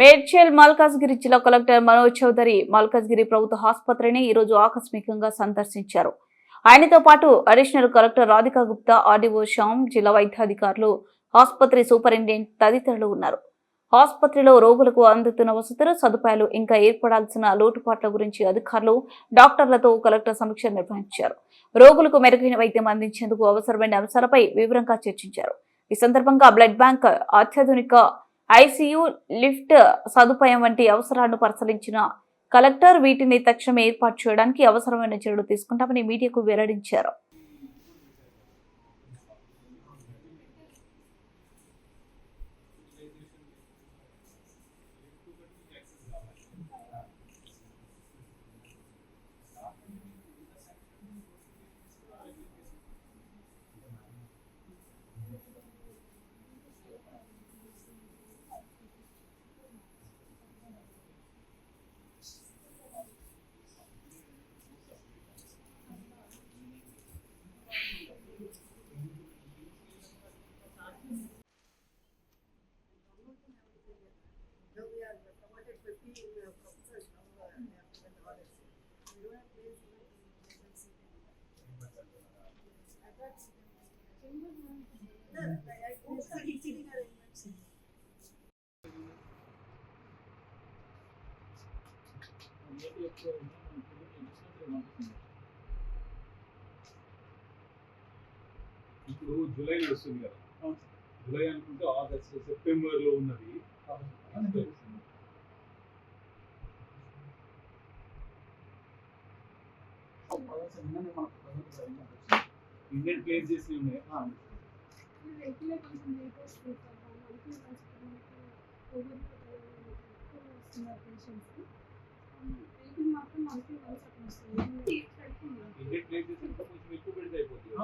మేడ్చల్ మల్కాజ్గిరి జిల్లా కలెక్టర్ మనోజ్ చౌదరి మల్కాజ్గిరి ప్రభుత్వ ఆసుపత్రిని ఈరోజు ఆకస్మికంగా సందర్శించారు. ఆయనతో పాటు additional collector Radhika Gupta RDO Shyam జిల్లా వైద్యాధికారులు ఆసుపత్రి సూపరింటెండెంట్ తదితరులు ఉన్నారు. ఆసుపత్రిలో రోగులకు అందుతున్న వసతులు సదుపాయాలు ఇంకా ఏర్పడాల్సిన లోటుపాట్ల గురించి అధికారులు డాక్టర్లతో కలెక్టర్ సమీక్ష నిర్వహించారు. రోగులకు మెరుగైన వైద్యం అందించేందుకు అవసరమైన అంశాలపై వివరంగా చర్చించారు. ఈ సందర్భంగా బ్లడ్ బ్యాంక్ అత్యాధునిక ఐసీయూ లిఫ్ట్ సదుపాయం వంటి అవసరాలను పరిశీలించిన కలెక్టర్ వీటిని తక్షణమే ఏర్పాటు చేయడానికి అవసరమైన చర్యలు తీసుకుంటామని మీడియాకు వెల్లడించారు. ఇప్పుడు జూలై నడుస్తుంది కదా. జూలై అనుకుంటే ఆగస్ట్ సెప్టెంబర్లో ఉన్నది ఇండియన్ ప్లేస్ చేసి ఉన్నాయి ఇండియన్ ప్లేస్ చేసి ఇంకా కొంచెం ఎక్కువ పెడితే అయిపోతుంది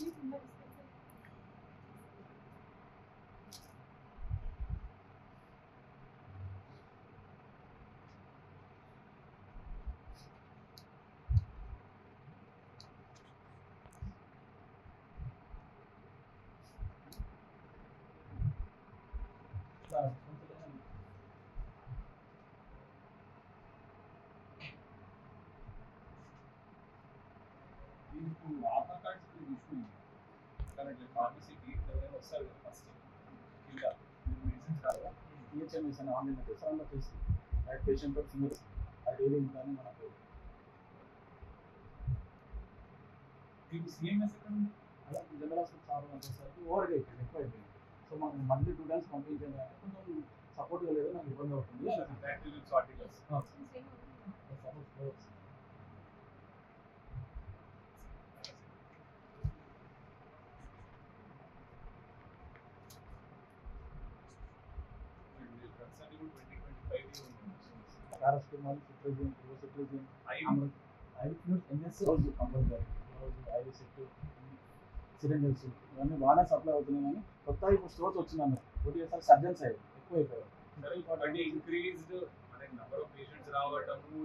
దీనికి కరెక్ట్ ఫార్మసీకి ఎవరైనా వస్తారు కదా ఫస్ట్ కింద మెడిసిన్స్ కావాలా టీహెచ్ఎంఎస్ అనే ఆన్లైన్ ప్రసారంలో చేసి అది పేషెంట్ సింగిల్స్ అది డైలీ కానీ మనకు దీనికి సిఎంఎస్ ఎక్కడ ఉంది? అలా జనరల్ హాస్పిటల్ చాలా వచ్చేసరికి ఓవర్గా అయిపోయింది ఎక్కువ అయిపోయింది సో మనం మంత్లీ టూ టైమ్స్ పంపించాలి కొంచెం సపోర్ట్గా లేదు నాకు ఇబ్బంది అవుతుంది Bacterial articles. Support the drugs అన్ని కూడా 2025 లో ఉన్నాయి. Paracetamol cetirizine cetirizine eye- eye flus NS రోజు కంపల్సరీ రోజు ఐదు సెట్ సిలిండర్స్ ఇవన్నీ బాగానే సప్లై అవుతున్నాయి కానీ కొత్త ఇప్పుడు స్టోర్స్ వచ్చినాయి ఒకటి సార్ సర్జన్స్ అయ్యి ఎక్కువ అయిపోయాయి ఇంక్రీజ్డ్ మన నెంబర్ ఆఫ్ పేషెంట్స్ రావటము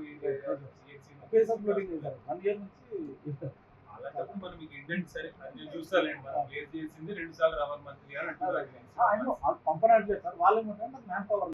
ఒకేసారి ఫ్లోటింగ్ చేశారు వన్ ఇయర్ నుంచి అలాంటప్పుడు మనం మీకు ఇండెంట్ సరే నేను చూస్తానండి మనం ప్లేస్ చేసింది రెండు సార్లు రావాలి మంత్లీ అని అంటున్నారు పంపనట్లేదు సార్ వాళ్ళు ఏమంటే man power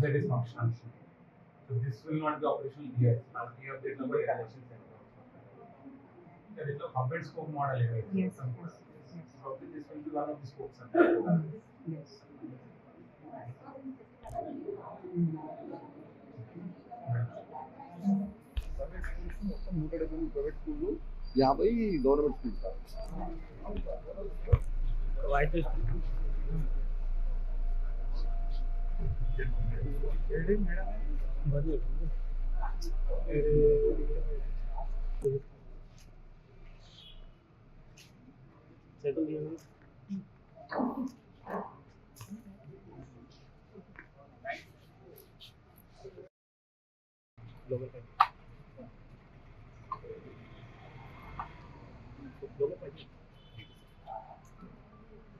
there is functionality. So this will not be operational here. Now we have the number collection center. There is a hub and spoke model here. Yes. Probably this will be one of the spokes. Yes. నూట డెబ్బై private స్కూళ్ళు యాభై government school sir.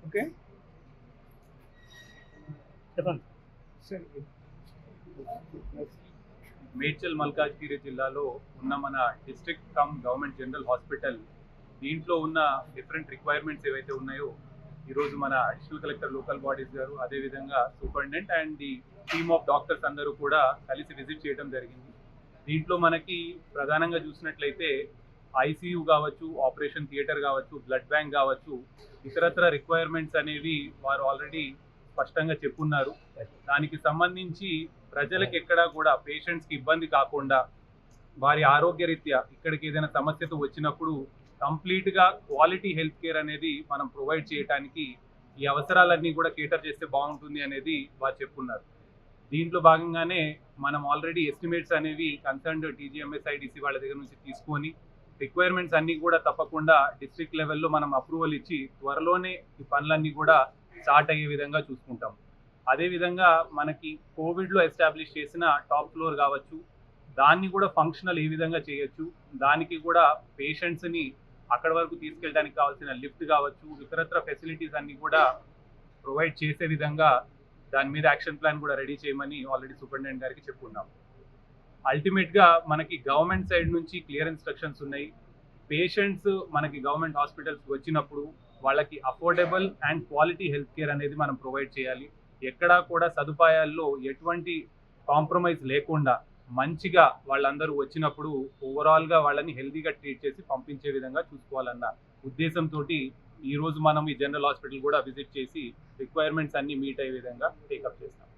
Okay Medchal Malkajgiri జిల్లాలో ఉన్న మన district cum government general hospital దీంట్లో ఉన్న different requirements ఏవైతే ఉన్నాయో ఈరోజు మన అడిషనల్ కలెక్టర్ లోకల్ బాడీస్ గారు అదేవిధంగా superintendent and the team of doctors అందరూ కూడా కలిసి విజిట్ చేయడం జరిగింది. దీంట్లో మనకి ప్రధానంగా చూసినట్లయితే ఐసీయూ కావచ్చు ఆపరేషన్ థియేటర్ కావచ్చు బ్లడ్ బ్యాంక్ కావచ్చు ఇతరత్ర రిక్వైర్మెంట్స్ అనేవి వారు ఆల్రెడీ స్పష్టంగా చెప్పున్నారు. దానికి సంబంధించి ప్రజలకు ఎక్కడా కూడా పేషెంట్స్కి ఇబ్బంది కాకుండా వారి ఆరోగ్యరీత్యా ఇక్కడికి ఏదైనా సమస్యతో వచ్చినప్పుడు కంప్లీట్గా క్వాలిటీ హెల్త్ కేర్ అనేది మనం ప్రొవైడ్ చేయడానికి ఈ అవసరాలన్నీ కూడా కేటర్ చేస్తే బాగుంటుంది అనేది వారు చెప్పున్నారు. దీంట్లో భాగంగానే మనం ఆల్రెడీ ఎస్టిమేట్స్ అనేవి కన్సర్న్డ్ టీజీఎంఎస్ ఐడిసి వాళ్ళ దగ్గర నుంచి తీసుకొని రిక్వైర్మెంట్స్ అన్నీ కూడా తప్పకుండా డిస్ట్రిక్ట్ లెవెల్లో మనం అప్రూవల్ ఇచ్చి త్వరలోనే ఈ పనులన్నీ కూడా స్టార్ట్ అయ్యే విధంగా చూసుకుంటాం. అదేవిధంగా మనకి కోవిడ్లో ఎస్టాబ్లిష్ చేసిన టాప్ ఫ్లోర్ కావచ్చు దాన్ని కూడా ఫంక్షనల్ ఏ విధంగా చేయొచ్చు దానికి కూడా పేషెంట్స్ని అక్కడ వరకు తీసుకెళ్ళడానికి కావాల్సిన లిఫ్ట్ కావచ్చు ఇతరత్ర ఫెసిలిటీస్ అన్నీ కూడా ప్రొవైడ్ చేసే విధంగా దాని మీద యాక్షన్ ప్లాన్ కూడా రెడీ చేయమని ఆల్రెడీ సూపరింటెండెంట్ గారికి చెప్పుకున్నాం. అల్టిమేట్గా మనకి గవర్నమెంట్ సైడ్ నుంచి క్లియర్ ఇన్స్ట్రక్షన్స్ ఉన్నాయి. పేషెంట్స్ మనకి గవర్నమెంట్ హాస్పిటల్స్కి వచ్చినప్పుడు వాళ్ళకి affordable and quality health care అనేది మనం ప్రొవైడ్ చేయాలి. ఎక్కడా కూడా సదుపాయాల్లో ఎటువంటి కాంప్రమైజ్ లేకుండా మంచిగా వాళ్ళందరూ వచ్చినప్పుడు ఓవరాల్గా వాళ్ళని హెల్తీగా ట్రీట్ చేసి పంపించే విధంగా చూసుకోవాలన్న ఉద్దేశంతో ఈ రోజు మనం ఈ జనరల్ హాస్పిటల్ కూడా విజిట్ చేసి రిక్వైర్మెంట్స్ అన్ని మీట్ అయ్యే విధంగా టేకప్ చేస్తాం.